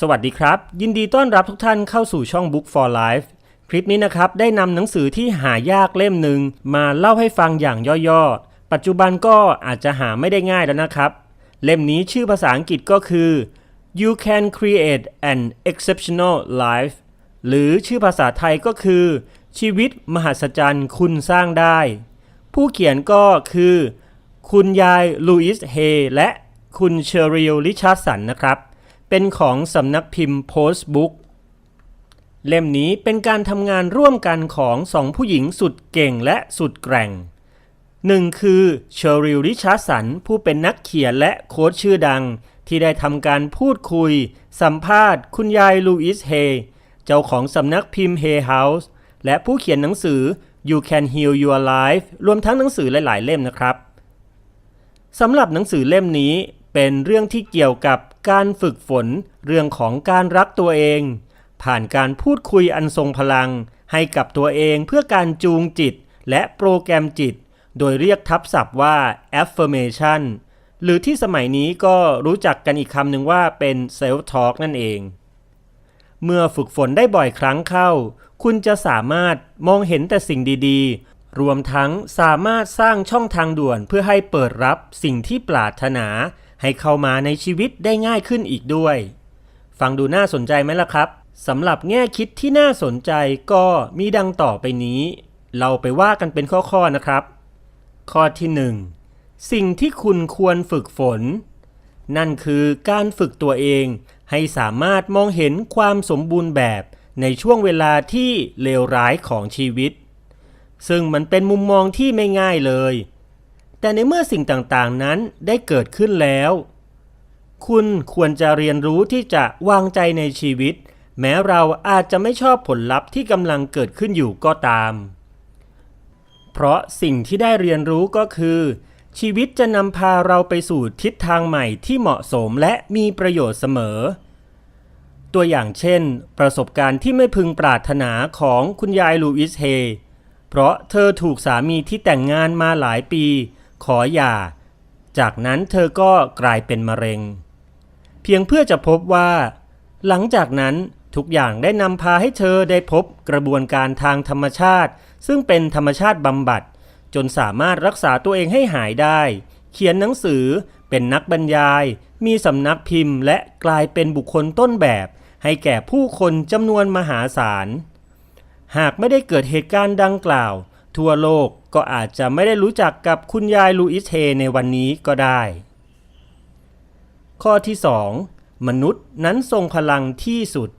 สวัสดีครับ ยินดีต้อนรับทุกท่านเข้าสู่ช่อง Book for Life คลิปนี้นะครับได้นำหนังสือที่หายากเล่มหนึ่งมาเล่าให้ฟังอย่างย่อๆ ปัจจุบันก็อาจจะหาไม่ได้ง่ายแล้วนะครับ เล่มนี้ชื่อภาษาอังกฤษก็คือ You Can Create an Exceptional Life หรือชื่อภาษาไทยก็คือ ชีวิตมหัศจรรย์คุณสร้างได้ ผู้เขียนก็คือ คุณยายลูอิสเฮและคุณเชอริลลิชาร์สันนะครับ เป็นของสำนักพิมพ์ Post Book เล่มนี้เป็นการทำงานร่วมกันของสองผู้หญิงสุดเก่งและสุดแกร่งหนึ่งคือเชอริลริชาร์สันผู้เป็นนักเขียนและโค้ชชื่อดัง ที่ได้ทำการพูดคุย สัมภาษณ์ คุณยายลูอิสเฮเจ้าของสำนักพิมพ์ Hay House และผู้เขียนหนังสือ You Can Heal Your Life รวมทั้งหนังสือหลาย ๆ เล่มนะครับสำหรับหนังสือเล่มนี้ เป็นเรื่องที่เกี่ยวกับการฝึกฝนเรื่องของการรักตัวเอง ผ่านการพูดคุยอันทรงพลัง ให้กับตัวเองเพื่อการจูงจิต และโปรแกรมจิต โดยเรียกทับศัพท์ว่า affirmation หรือที่สมัยนี้ก็รู้จักกันอีกคำหนึ่งว่าเป็น self talk นั่นเอง เมื่อฝึกฝนได้บ่อยครั้งเข้า คุณจะสามารถมองเห็นแต่สิ่งดีๆ รวมทั้งสามารถสร้างช่องทางด่วนเพื่อให้เปิดรับสิ่งที่ปรารถนา ให้เข้ามาในชีวิตได้ง่ายขึ้นอีกด้วย ฟังดูน่าสนใจไหมล่ะครับสำหรับแง่คิดที่น่าสนใจก็มีดังต่อไปนี้ เราไปว่ากันเป็นข้อๆนะครับ ข้อที่ 1 สิ่งที่คุณควรฝึกฝน นั่นคือการฝึกตัวเองให้สามารถมองเห็นความสมบูรณ์แบบในช่วงเวลาที่เลวร้ายของชีวิต ซึ่งมันเป็นมุมมองที่ไม่ง่ายเลย แต่ในเมื่อสิ่งต่างๆนั้นได้เกิดขึ้นแล้ว คุณควรจะเรียนรู้ที่จะวางใจในชีวิต แม้เราอาจจะไม่ชอบผลลัพธ์ที่กำลังเกิดขึ้นอยู่ก็ตาม เพราะสิ่งที่ได้เรียนรู้ก็คือ ชีวิตจะนำพาเราไปสู่ทิศทางใหม่ที่เหมาะสมและมีประโยชน์เสมอ ตัวอย่างเช่น ประสบการณ์ที่ไม่พึงปรารถนาของคุณยายลูอิสเฮ เพราะเธอถูกสามีที่แต่งงานมาหลายปี ขอหย่า จากนั้นเธอก็กลายเป็นมะเร็ง เพียงเพื่อจะพบว่า หลังจากนั้นทุกอย่างได้นำพาให้เธอได้พบกระบวนการทางธรรมชาติ ซึ่งเป็นธรรมชาติบำบัด จนสามารถรักษาตัวเองให้หายได้ เขียนหนังสือ เป็นนักบรรยาย มีสำนักพิมพ์ และกลายเป็นบุคคลต้นแบบ ให้แก่ผู้คนจำนวนมหาศาล หากไม่ได้เกิดเหตุการณ์ดังกล่าว ทั่วโลกก็อาจจะไม่ได้รู้จักกับคุณยายลูอิสเฮในวันนี้ก็ได้ ข้อที่ 2 มนุษย์นั้นทรงพลังที่สุด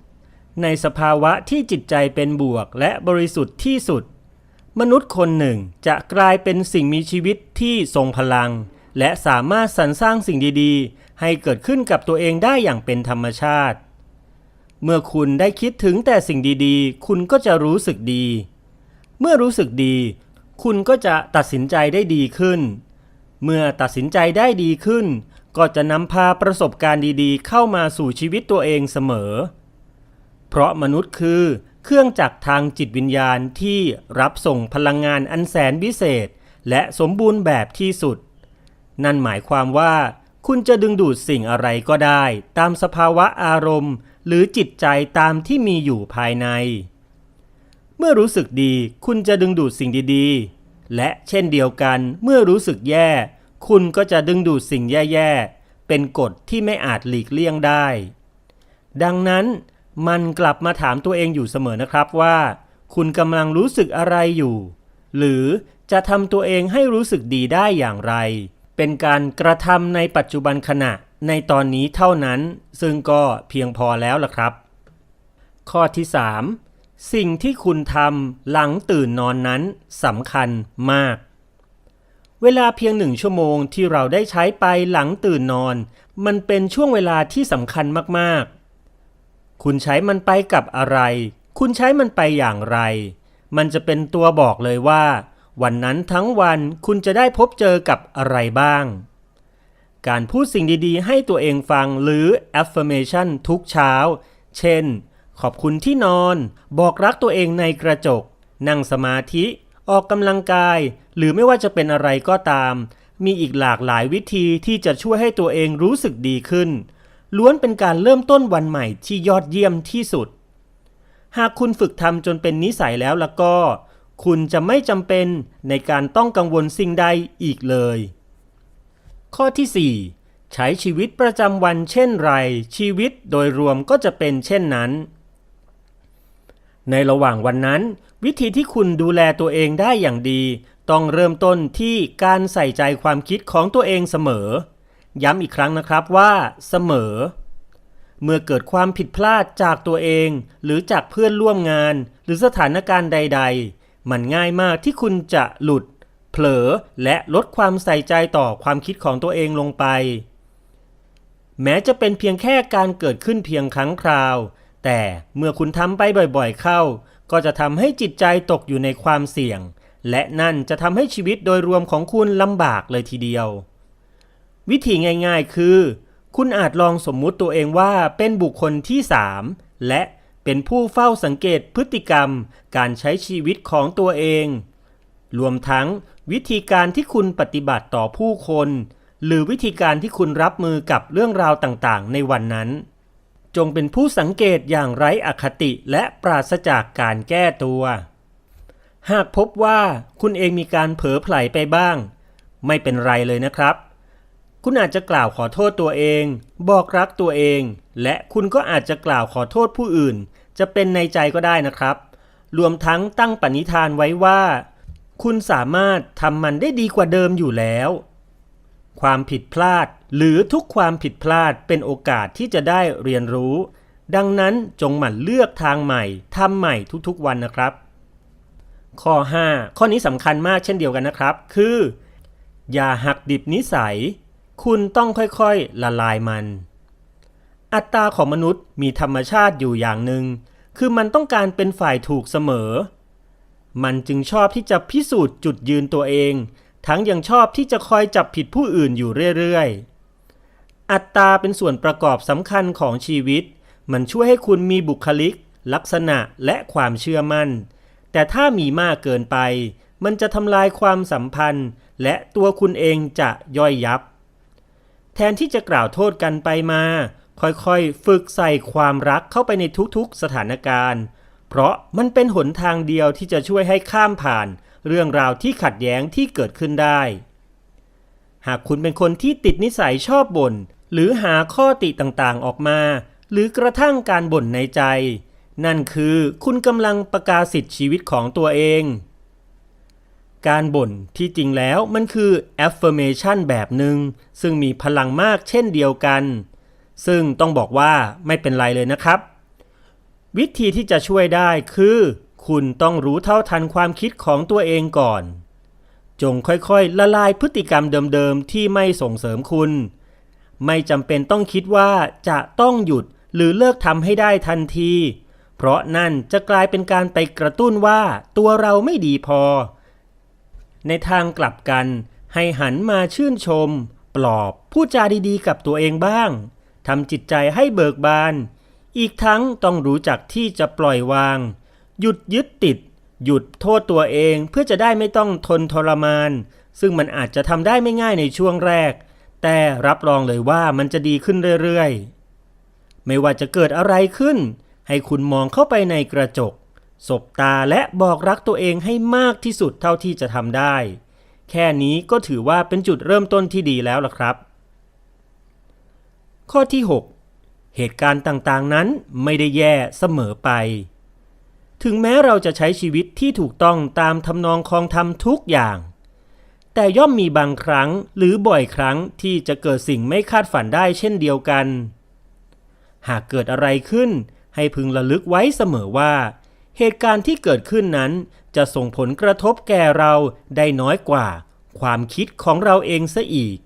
ในสภาวะที่จิตใจเป็นบวกและบริสุทธิ์ที่สุด มนุษย์คนหนึ่งจะกลายเป็นสิ่งมีชีวิตที่ทรงพลัง และสามารถสรรสร้างสิ่งดีๆ ให้เกิดขึ้นกับตัวเองได้อย่างเป็นธรรมชาติ เมื่อคุณได้คิดถึงแต่สิ่งดีๆ คุณก็จะรู้สึกดี เมื่อรู้สึกดี คุณก็จะตัดสินใจได้ดีขึ้น เมื่อตัดสินใจได้ดีขึ้น ก็จะนำพาประสบการณ์ดีๆ เข้ามาสู่ชีวิตตัวเองเสมอ เพราะมนุษย์คือเครื่องจักรทางจิตวิญญาณที่รับส่งพลังงานอันแสนพิเศษ และสมบูรณ์แบบที่สุด นั่นหมายความว่า คุณจะดึงดูดสิ่งอะไรก็ได้ ตามสภาวะอารมณ์ หรือจิตใจตามที่มีอยู่ภายใน เมื่อรู้สึกดีคุณจะดึงดูดสิ่งดีๆ และเช่นเดียวกันเมื่อรู้สึกแย่ คุณก็จะดึงดูดสิ่งแย่ๆ เป็นกฎที่ไม่อาจหลีกเลี่ยงได้ ดังนั้นมันกลับมาถามตัวเองอยู่เสมอนะครับว่า คุณกำลังรู้สึกอะไรอยู่ หรือจะทำตัวเองให้รู้สึกดีได้อย่างไร เป็นการกระทำในปัจจุบันขณะในตอนนี้เท่านั้น ซึ่งก็เพียงพอแล้วล่ะครับ ข้อที่ 3 สิ่งที่คุณทำหลังตื่นนอนนั้นสำคัญมาก เวลาเพียงหนึ่งชั่วโมงที่เราได้ใช้ไปหลังตื่นนอน มันเป็นช่วงเวลาที่สำคัญมากๆ คุณใช้มันไปกับอะไร คุณใช้มันไปอย่างไร มันจะเป็นตัวบอกเลยว่า วันนั้นทั้งวันคุณจะได้พบเจอกับอะไรบ้าง การพูดสิ่งดีๆ ให้ตัวเองฟังหรือ affirmation ทุกเช้า เช่น ขอบคุณที่นอน บอกรักตัวเองในกระจก นั่งสมาธิ ออกกำลังกาย หรือไม่ว่าจะเป็นอะไรก็ตาม มีอีกหลากหลายวิธีที่จะช่วยให้ตัวเองรู้สึกดีขึ้น ล้วนเป็นการเริ่มต้นวันใหม่ที่ยอดเยี่ยมที่สุด หากคุณฝึกทำจนเป็นนิสัยแล้วล้วก็ คุณจะไม่จำเป็นในการต้องกังวลสิ่งใดอีกเลย ข้อที่ 4 ใช้ชีวิตประจำวันเช่นไร ชีวิตโดยรวมก็จะเป็นเช่นนั้น ในระหว่างวันนั้น วิธีที่คุณดูแลตัวเองได้อย่างดี ต้องเริ่มต้นที่การใส่ใจความคิดของตัวเองเสมอ ย้ำอีกครั้งนะครับว่า เสมอ เมื่อเกิดความผิดพลาดจากตัวเอง หรือจากเพื่อนร่วมงาน หรือสถานการณ์ใด ๆ มันง่ายมากที่คุณจะหลุด เผลอและลดความใส่ใจต่อความคิดของตัวเองลงไป แม้จะเป็นเพียงแค่การเกิดขึ้นเพียงครั้งคราว แต่เมื่อคุณทำไปบ่อยๆเข้า ก็จะทำให้จิตใจตกอยู่ในความเสี่ยง และนั่นจะทำให้ชีวิตโดยรวมของคุณลำบากเลยทีเดียว วิธีง่ายๆ คือ คุณอาจลองสมมุติตัวเองว่าเป็นบุคคลที่ 3 และเป็นผู้เฝ้าสังเกตพฤติกรรม การใช้ชีวิตของตัวเอง รวมทั้งวิธีการที่คุณปฏิบัติต่อผู้คน หรือวิธีการที่คุณรับมือกับเรื่องราวต่างๆ ในวันนั้น จงเป็นผู้สังเกตอย่างไร้อคติและปราศจากการแก้ตัว หากพบว่าคุณเองมีการเผลอไผลไปบ้าง ไม่เป็นไรเลยนะครับ คุณอาจจะกล่าวขอโทษตัวเอง บอกรักตัวเอง และคุณก็อาจจะกล่าวขอโทษผู้อื่น จะเป็นในใจก็ได้นะครับ รวมทั้งตั้งปณิธานไว้ว่า คุณสามารถทำมันได้ดีกว่าเดิมอยู่แล้ว ความผิดพลาด หรือทุกความผิดพลาดเป็นโอกาสที่จะได้เรียนรู้ ดังนั้นจงหมั่นเลือกทางใหม่ทำใหม่ทุกๆวันนะครับ ข้อ 5 ข้อนี้สำคัญมากเช่นเดียวกันนะครับ คือ อย่าหักดิบนิสัย คุณต้องค่อยๆละลายมัน อัตราของมนุษย์มีธรรมชาติอยู่อย่างหนึ่งคือมันต้องการเป็นฝ่ายถูกเสมอ มันจึงชอบที่จะพิสูจน์จุดยืนตัวเอง ทั้งยังชอบที่จะคอยจับผิดผู้อื่นอยู่เรื่อยๆ อัตตาเป็นส่วนประกอบสำคัญของชีวิต มันช่วยให้คุณมีบุคลิก ลักษณะและความเชื่อมั่น แต่ถ้ามีมากเกินไป มันจะทำลายความสัมพันธ์ และตัวคุณเองจะย่อยยับ แทนที่จะกล่าวโทษกันไปมา ค่อยๆ ฝึกใส่ความรักเข้าไปในทุกๆ สถานการณ์ เพราะมันเป็นหนทางเดียวที่จะช่วยให้ข้ามผ่าน เรื่องราวที่ขัดแย้งที่เกิดขึ้นได้ หากคุณเป็นคนที่ติดนิสัยชอบบ่น หรือหาข้อติต่างๆออกมา หรือกระทั่งการบ่นในใจ นั่นคือคุณกำลังประกาศสิทธิชีวิตของตัวเอง การบ่นที่จริงแล้วมันคือ affirmation แบบหนึง่งซึ่งมีพลังมากเช่นเดียวกัน ซึ่งต้องบอกว่าไม่เป็นไรเลยนะครับ วิธีที่จะช่วยได้คือ คุณต้องรู้เท่าทันความคิดของตัวเองก่อน จงค่อยๆ ละลายพฤติกรรมเดิมๆ ที่ไม่ส่งเสริมคุณ ไม่จำเป็นต้องคิดว่าจะต้องหยุดหรือเลิกทำให้ได้ทันที เพราะนั่นจะกลายเป็นการไปกระตุ้นว่าตัวเราไม่ดีพอ ในทางกลับกัน ให้หันมาชื่นชม ปลอบพูดจาดีๆ กับตัวเองบ้างทำจิตใจให้เบิกบาน อีกทั้งต้องรู้จักที่จะปล่อยวาง หยุดยึดติด หยุดโทษตัวเองเพื่อจะได้ไม่ต้องทนทรมาน ซึ่งมันอาจจะทำได้ไม่ง่ายในช่วงแรก แต่รับรองเลยว่ามันจะดีขึ้นเรื่อยๆ ไม่ว่าจะเกิดอะไรขึ้น ให้คุณมองเข้าไปในกระจก สบตาและบอกรักตัวเองให้มากที่สุดเท่าที่จะทำได้ แค่นี้ก็ถือว่าเป็นจุดเริ่มต้นที่ดีแล้วล่ะครับ ข้อที่ 6 เหตุการณ์ต่างๆนั้นไม่ได้แย่เสมอไป ถึงแม้เราจะใช้ชีวิตที่ถูกต้องตามทำนองคองธรรมทุกอย่าง แต่ย่อมมีบางครั้งหรือบ่อยครั้งที่จะเกิดสิ่งไม่คาดฝันได้เช่นเดียวกัน หากเกิดอะไรขึ้น ให้พึงระลึกไว้เสมอว่า เหตุการณ์ที่เกิดขึ้นนั้นจะส่งผลกระทบแก่เราได้น้อยกว่า ความคิดของเราเองซะอีก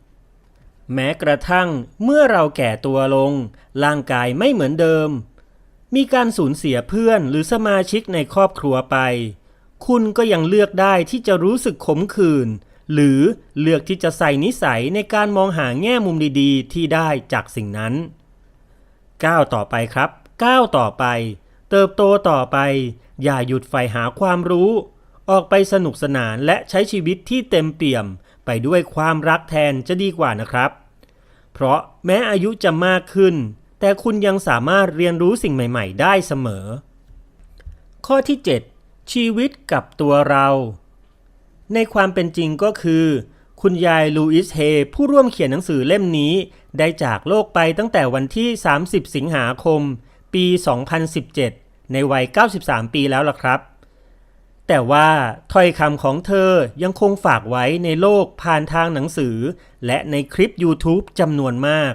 แม้กระทั่งเมื่อเราแก่ตัวลง ร่างกายไม่เหมือนเดิม มีการสูญเสียเพื่อนหรือสมาชิกในครอบครัวไป คุณก็ยังเลือกได้ที่จะรู้สึกขมขื่นหรือเลือกที่จะใส่นิสัยในการมองหาแง่มุมดีๆ ที่ได้จากสิ่งนั้นก้าวต่อไปครับก้าวต่อไป เติบโตต่อไป อย่าหยุดใฝ่หาความรู้ ออกไปสนุกสนานและใช้ชีวิตที่เต็มเปี่ยมไปด้วยความรักแทนจะดีกว่านะครับ เพราะแม้อายุจะมากขึ้น แต่คุณยังสามารถเรียนรู้สิ่งใหม่ ๆ ได้เสมอ ข้อที่ 7 ชีวิตกับตัวเรา ในความเป็นจริงก็คือ คุณยายลูอิสเฮผู้ร่วมเขียนหนังสือเล่มนี้ ได้จากโลกไปตั้งแต่วันที่ 30 สิงหาคม ปี 2017 ในวัย 93 ปีแล้วล่ะครับ แต่ว่าถ้อยคำของเธอยังคงฝากไว้ในโลกผ่านทางหนังสือ และในคลิป YouTube จำนวนมาก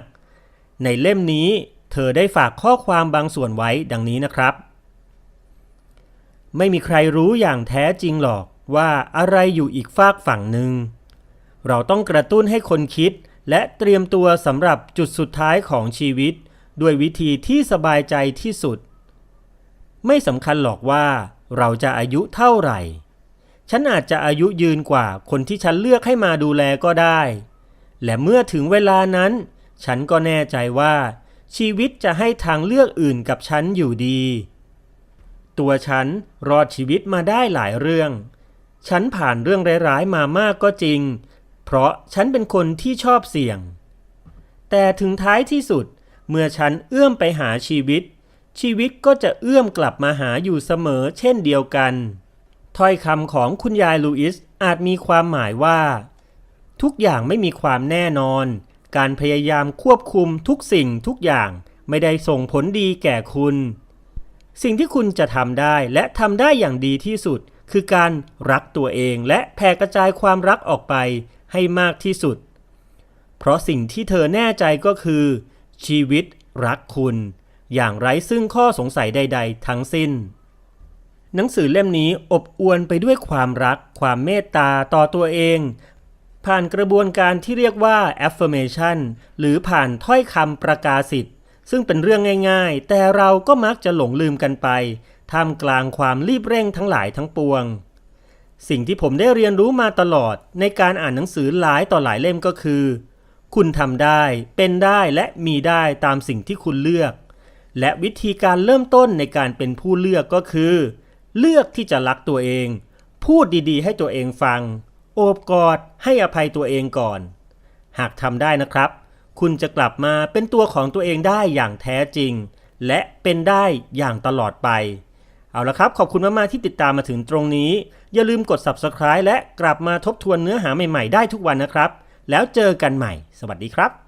ในเล่มนี้ เธอได้ฝากข้อความบางส่วนไว้ดังนี้นะครับ ไม่มีใครรู้อย่างแท้จริงหรอกว่าอะไรอยู่อีกฝากฝั่งหนึ่ง เราต้องกระตุ้นให้คนคิดและเตรียมตัวสำหรับจุดสุดท้ายของชีวิต ด้วยวิธีที่สบายใจที่สุด ไม่สำคัญหรอกว่าเราจะอายุเท่าไหร่ ฉันอาจจะอายุยืนกว่าคนที่ฉันเลือกให้มาดูแลก็ได้ และเมื่อถึงเวลานั้น ฉันก็แน่ใจว่า ชีวิตจะให้ทางเลือกอื่นกับฉันอยู่ดี ตัวฉันรอดชีวิตมาได้หลายเรื่อง ฉันผ่านเรื่องร้ายๆมามากก็จริง เพราะฉันเป็นคนที่ชอบเสี่ยง แต่ถึงท้ายที่สุดเมื่อฉันเอื้อมไปหาชีวิต ชีวิตก็จะเอื้อมกลับมาหาอยู่เสมอเช่นเดียวกัน ถ้อยคำของคุณยายลูอิสอาจมีความหมายว่า ทุกอย่างไม่มีความแน่นอน การพยายามควบคุมทุกสิ่งทุกอย่างไม่ได้ส่งผลดีแก่คุณ สิ่งที่คุณจะทำได้และทำได้อย่างดีที่สุด คือการรักตัวเองและแผ่กระจายความรักออกไปให้มากที่สุด เพราะสิ่งที่เธอแน่ใจก็คือ ชีวิตรักคุณ อย่างไร้ซึ่งข้อสงสัยใด ๆ ทั้งสิ้น หนังสือเล่มนี้อบอวลไปด้วยความรัก ความเมตตาต่อตัวเอง ผ่านกระบวนการที่เรียกว่า affirmation หรือผ่านถ้อยคำประกาศสิทธิ์ ซึ่งเป็นเรื่องง่ายๆ แต่เราก็มักจะหลงลืมกันไปท่ามกลางความรีบเร่งทั้งหลายทั้งปวง สิ่งที่ผมได้เรียนรู้มาตลอดในการอ่านหนังสือหลายต่อหลายเล่มก็คือ คุณทำได้ เป็นได้และมีได้ตามสิ่งที่คุณเลือก และวิธีการเริ่มต้นในการเป็นผู้เลือกก็คือ เลือกที่จะรักตัวเอง พูดดีๆ ให้ตัวเองฟัง โอบกอดให้อภัยตัวเองก่อน หากทำได้นะครับ คุณจะกลับมาเป็นตัวของตัวเองได้อย่างแท้จริง และเป็นได้อย่างตลอดไป เอาละครับ ขอบคุณมากๆที่ติดตามมาถึงตรงนี้ อย่าลืมกด subscribe และกลับมาทบทวนเนื้อหาใหม่ๆได้ทุกวันนะครับ แล้วเจอกันใหม่ สวัสดีครับ